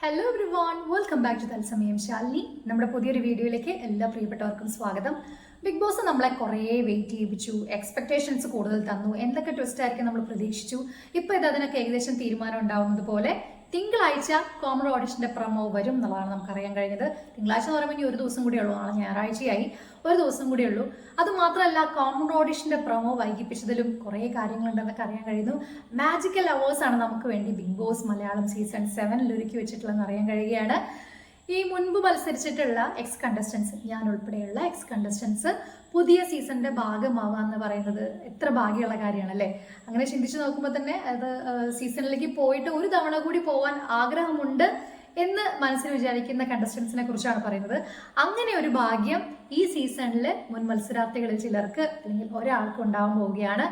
Hello every welcome back to തത്സമയം ശാലിനി. നമ്മുടെ പുതിയൊരു വീഡിയോയിലേക്ക് എല്ലാ പ്രിയപ്പെട്ടവർക്കും സ്വാഗതം. ബിഗ് ബോസ് നമ്മളെ കുറേ വെയിറ്റ് ചെയ്യിപ്പിച്ചു എക്സ്പെക്ടേഷൻസ് കൂടുതൽ തന്നു എന്തൊക്കെ ട്വിസ്റ്റ് ആയിരിക്കും നമ്മൾ പ്രതീക്ഷിച്ചു ഇപ്പോൾ ഇത് അതിനൊക്കെ ഏകദേശം തീരുമാനം ഉണ്ടാവുന്നത് പോലെ തിങ്കളാഴ്ച കോമൺ ഓഡിഷന്റെ പ്രമോ വരും എന്നുള്ളതാണ് നമുക്കറിയാൻ കഴിഞ്ഞത്. തിങ്കളാഴ്ച എന്ന് പറയുമ്പോൾ ഒരു ദിവസം കൂടിയേ ഉള്ളൂ. നാളെ ഞായറാഴ്ചയായി ഒരു ദിവസം കൂടിയേ ഉള്ളൂ. അത് മാത്രമല്ല കോമൺ ഓഡിഷന്റെ പ്രമോ വൈകിപ്പിച്ചതിലും കുറേ കാര്യങ്ങളുണ്ടെന്നൊക്കെ അറിയാൻ കഴിയുന്നു. മാജിക്കൽ അവേഴ്സ് ആണ് നമുക്ക് വേണ്ടി ബിഗ് ബോസ് മലയാളം സീസൺ സെവനിൽ ഒരുക്കി വെച്ചിട്ടുള്ളതെന്ന് അറിയാൻ കഴിയുകയാണ്. ഈ മുൻപ് മത്സരിച്ചിട്ടുള്ള എക്സ് കണ്ടസ്റ്റൻസ് ഞാൻ ഉൾപ്പെടെയുള്ള എക്സ് കണ്ടസ്റ്റൻസ് പുതിയ സീസണിന്റെ ഭാഗമാവുക എന്ന് പറയുന്നത് എത്ര ഭാഗ്യമുള്ള കാര്യമാണ് അല്ലേ അങ്ങനെ ചിന്തിച്ചു നോക്കുമ്പോൾ തന്നെ അത് സീസണിലേക്ക് പോയിട്ട് ഒരു തവണ കൂടി പോകാൻ ആഗ്രഹമുണ്ട് എന്ന് മനസ്സിൽ വിചാരിക്കുന്ന കണ്ടസ്റ്റൻസിനെ കുറിച്ചാണ് പറയുന്നത്. അങ്ങനെ ഒരു ഭാഗ്യം ഈ സീസണിൽ മുൻ മത്സരാർത്ഥികളിൽ ചിലർക്ക് അല്ലെങ്കിൽ ഒരാൾക്ക് ഉണ്ടാവാൻ പോവുകയാണ്.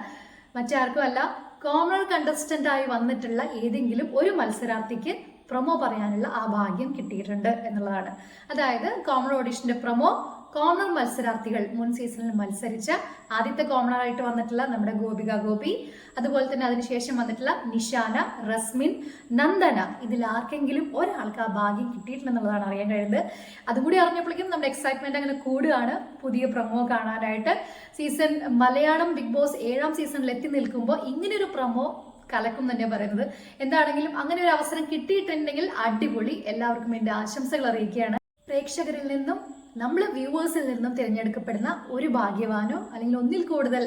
മറ്റാർക്കും അല്ല കോമൺ കണ്ടസ്റ്റന്റ് ആയി വന്നിട്ടുള്ള ഏതെങ്കിലും ഒരു മത്സരാർത്ഥിക്ക് പ്രൊമോ പറയാനുള്ള ആ ഭാഗ്യം കിട്ടിയിട്ടുണ്ട് എന്നുള്ളതാണ്. അതായത് കോമൺ ഓഡിഷന്റെ പ്രൊമോ കോമണർ മത്സരാർത്ഥികൾ മുൻ സീസണിൽ മത്സരിച്ച ആദ്യത്തെ കോമണർ ആയിട്ട് വന്നിട്ടുള്ള നമ്മുടെ ഗോപിക ഗോപി അതുപോലെ തന്നെ അതിനുശേഷം വന്നിട്ടുള്ള നിഷാന റസ്മിൻ നന്ദന ഇതിൽ ആർക്കെങ്കിലും ഒരാൾക്ക് ആ ഭാഗ്യം കിട്ടിയിട്ടുണ്ടെന്നുള്ളതാണ് അറിയാൻ കഴിയുന്നത്. അതും കൂടി അറിഞ്ഞപ്പോഴേക്കും നമ്മുടെ എക്സൈറ്റ്മെന്റ് അങ്ങനെ കൂടുകയാണ്. പുതിയ പ്രൊമോ കാണാനായിട്ട്. സീസൺ മലയാളം ബിഗ് ബോസ് ഏഴാം സീസണിൽ എത്തി നിൽക്കുമ്പോൾ ഇങ്ങനൊരു പ്രൊമോ കലക്കും തന്നെ പറയുന്നത്. എന്താണെങ്കിലും അങ്ങനെ ഒരു അവസരം കിട്ടിയിട്ടുണ്ടെങ്കിൽ അടിപൊളി. എല്ലാവർക്കും എന്റെ ആശംസകൾ അറിയിക്കുകയാണ്. പ്രേക്ഷകരിൽ നിന്നും നമ്മൾ വ്യൂവേഴ്സിൽ നിന്നും തിരഞ്ഞെടുക്കപ്പെടുന്ന ഒരു ഭാഗ്യവാനോ അല്ലെങ്കിൽ ഒന്നിൽ കൂടുതൽ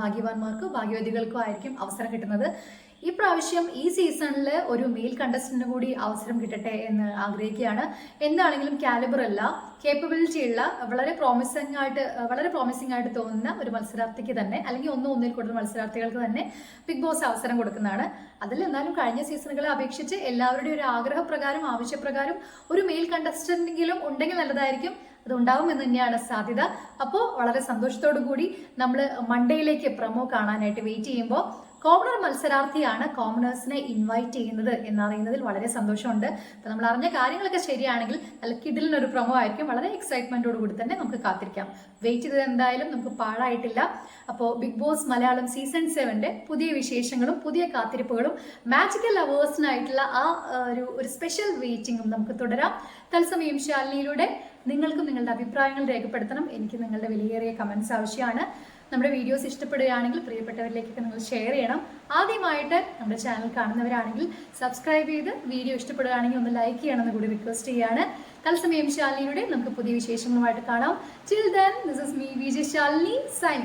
ഭാഗ്യവാന്മാർക്കോ ഭാഗ്യവതികൾക്കോ ആയിരിക്കും അവസരം കിട്ടുന്നത്. ഈ പ്രാവശ്യം ഈ സീസണിൽ ഒരു മെയിൽ കണ്ടസ്റ്റന്റിന് കൂടി അവസരം കിട്ടട്ടെ എന്ന് ആഗ്രഹിക്കുകയാണ്. എന്താണെങ്കിലും കാലിബർ അല്ല കേപ്പബിലിറ്റി ഉള്ള വളരെ പ്രോമിസിംഗ് ആയിട്ട് വളരെ പ്രോമിസിംഗ് ആയിട്ട് തോന്നുന്ന ഒരു മത്സരാർത്ഥിക്ക് തന്നെ അല്ലെങ്കിൽ ഒന്ന് ഒന്നിൽ കൂടുതൽ മത്സരാർത്ഥികൾക്ക് തന്നെ ബിഗ് ബോസ് അവസരം കൊടുക്കുന്നതാണ്. അതിൽ എന്നാലും കഴിഞ്ഞ സീസണുകളെ അപേക്ഷിച്ച് എല്ലാവരുടെയും ഒരു ആഗ്രഹപ്രകാരം ആവശ്യപ്രകാരം ഒരു മെയിൽ കണ്ടസ്റ്റന്റെങ്കിലും ഉണ്ടെങ്കിൽ നല്ലതായിരിക്കും. അത് ഉണ്ടാവും എന്ന് തന്നെയാണ് സാധ്യത. അപ്പോൾ വളരെ സന്തോഷത്തോടു കൂടി നമ്മൾ മൺഡേയിലേക്ക് പ്രമോ കാണാനായിട്ട് വെയിറ്റ് ചെയ്യുമ്പോൾ കോമണർ മത്സരാർത്ഥിയാണ് കോമണേഴ്സിനെ ഇൻവൈറ്റ് ചെയ്യുന്നത് എന്നറിയുന്നതിൽ വളരെ സന്തോഷമുണ്ട്. അപ്പോൾ നമ്മൾ അറിഞ്ഞ കാര്യങ്ങളൊക്കെ ശരിയാണെങ്കിൽ നല്ല കിഡിലിനൊരു പ്രമോ ആയിരിക്കും. വളരെ എക്സൈറ്റ്മെന്റോട് കൂടി തന്നെ നമുക്ക് കാത്തിരിക്കാം. വെയിറ്റ് ചെയ്തത് എന്തായാലും നമുക്ക് പാഴായിട്ടില്ല. അപ്പോൾ ബിഗ് ബോസ് മലയാളം സീസൺ സെവന്റെ പുതിയ വിശേഷങ്ങളും പുതിയ കാത്തിരിപ്പുകളും മാജിക്കൽ അവേഴ്സിനായിട്ടുള്ള ആ ആ, ഒരു ഒരു സ്പെഷ്യൽ വെയിറ്റിംഗും നമുക്ക് തുടരാം. തത്സമയം ശാലിനിയിലൂടെ നിങ്ങൾക്കും നിങ്ങളുടെ അഭിപ്രായങ്ങൾ രേഖപ്പെടുത്തണം. എനിക്ക് നിങ്ങളുടെ വിലയേറിയ കമൻസ് ആവശ്യമാണ്. നമ്മുടെ വീഡിയോസ് ഇഷ്ടപ്പെടുകയാണെങ്കിൽ പ്രിയപ്പെട്ടവരിലേക്കൊക്കെ നിങ്ങൾ ഷെയർ ചെയ്യണം. ആദ്യമായിട്ട് നമ്മുടെ ചാനൽ കാണുന്നവരാണെങ്കിൽ സബ്സ്ക്രൈബ് ചെയ്ത് വീഡിയോ ഇഷ്ടപ്പെടുകയാണെങ്കിൽ ഒന്ന് ലൈക്ക് ചെയ്യണമെന്ന് കൂടി റിക്വസ്റ്റ് ചെയ്യാണ്. തത്സമയം ശാലിനിയുടെ നമുക്ക് പുതിയ വിശേഷങ്ങളുമായിട്ട് കാണാം. Chill then this is me Vijay Shalini sign